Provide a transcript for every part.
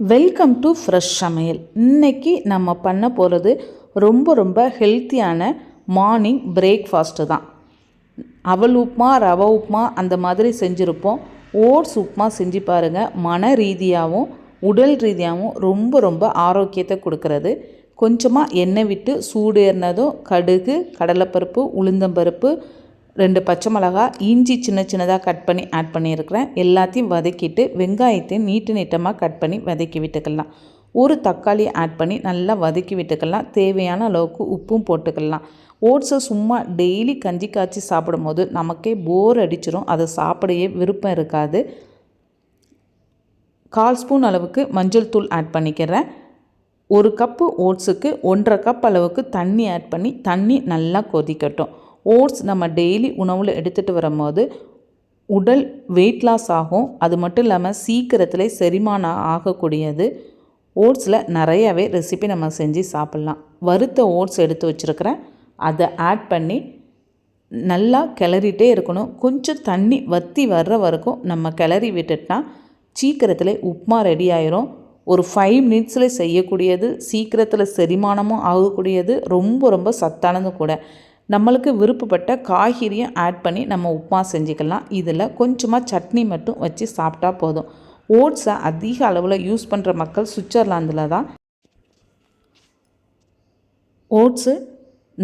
Welcome to fresh சமையல் இன்னைக்கு நம்ம பண்ண போகிறது ரொம்ப ரொம்ப ஹெல்த்தியான மார்னிங் பிரேக்ஃபாஸ்ட்டு தான். அவல் உப்புமா ரவா உப்புமா அந்த மாதிரி செஞ்சுருப்போம். ஓட்ஸ் உப்புமா செஞ்சு பாருங்கள் மன ரீதியாகவும் உடல் ரீதியாகவும் ரொம்ப ரொம்ப ஆரோக்கியத்தை கொடுக்கறது. கொஞ்சமாக எண்ணெய் விட்டு சூடேறினதும் கடுகு கடலைப்பருப்பு உளுந்தம்பருப்பு ரெண்டு பச்சை மிளகா இஞ்சி சின்ன சின்னதாக கட் பண்ணி ஆட் பண்ணியிருக்கிறேன். எல்லாத்தையும் வதக்கிட்டு வெங்காயத்தையும் நீட்டு நீட்டமாக கட் பண்ணி வதக்கி விட்டுக்கலாம். ஒரு தக்காளி ஆட் பண்ணி நல்லா வதக்கி விட்டுக்கலாம். தேவையான அளவுக்கு உப்பும் போட்டுக்கலாம். ஓட்ஸை சும்மா டெய்லி கஞ்சி காய்ச்சி சாப்பிடும் போது நமக்கே போர் அடிச்சிடும் அதை சாப்பிடையே விருப்பம் இருக்காது. கால் ஸ்பூன் அளவுக்கு மஞ்சள் தூள் ஆட் பண்ணிக்கிறேன். ஒரு கப்பு ஓட்ஸுக்கு ஒன்றரை கப் அளவுக்கு தண்ணி ஆட் பண்ணி தண்ணி நல்லா கொதிக்கட்டும். ஓட்ஸ் நம்ம டெய்லி உணவில் எடுத்துகிட்டு வரும்போது உடல் வெயிட் லாஸ் ஆகும். அது மட்டும் இல்லாமல் சீக்கிரத்தில் செரிமானம் ஆகக்கூடியது. ஓட்ஸில் நிறையாவே ரெசிபி நம்ம செஞ்சு சாப்பிட்லாம். வறுத்த ஓட்ஸ் எடுத்து வச்சுருக்கிறேன். அதை ஆட் பண்ணி நல்லா கிளறிட்டே இருக்கணும். கொஞ்சம் தண்ணி வற்றி வர்ற வரைக்கும் நம்ம கிளறி விட்டுட்டா சீக்கிரத்தில் உப்புமா ரெடி ஆயிரும். ஒரு ஃபைவ் மினிட்ஸில் செய்யக்கூடியது சீக்கிரத்தில் செரிமானமும் ஆகக்கூடியது ரொம்ப ரொம்ப சத்தானதும் கூட. நம்மளுக்கு விருப்பப்பட்ட காய்கறியும் ஆட் பண்ணி நம்ம உப்புமா செஞ்சுக்கலாம். இதில் கொஞ்சமாக சட்னி மட்டும் வச்சு சாப்பிட்டா போதும். ஓட்ஸை அதிக அளவில் யூஸ் பண்ணுற மக்கள் சுவிட்சர்லாந்தில் தான். ஓட்ஸு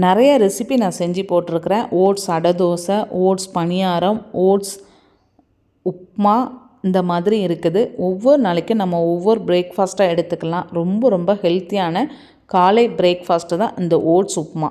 நிறைய ரெசிபி நான் செஞ்சு போட்டிருக்கிறேன். ஓட்ஸ் அடை தோசை ஓட்ஸ் பணியாரம் ஓட்ஸ் உப்மா இந்த மாதிரி இருக்குது. ஒவ்வொரு நாளைக்கும் நம்ம ஒவ்வொரு பிரேக்ஃபாஸ்ட்டாக எடுத்துக்கலாம். ரொம்ப ரொம்ப ஹெல்த்தியான காலை பிரேக்ஃபாஸ்ட்டு தான் இந்த ஓட்ஸ் உப்புமா.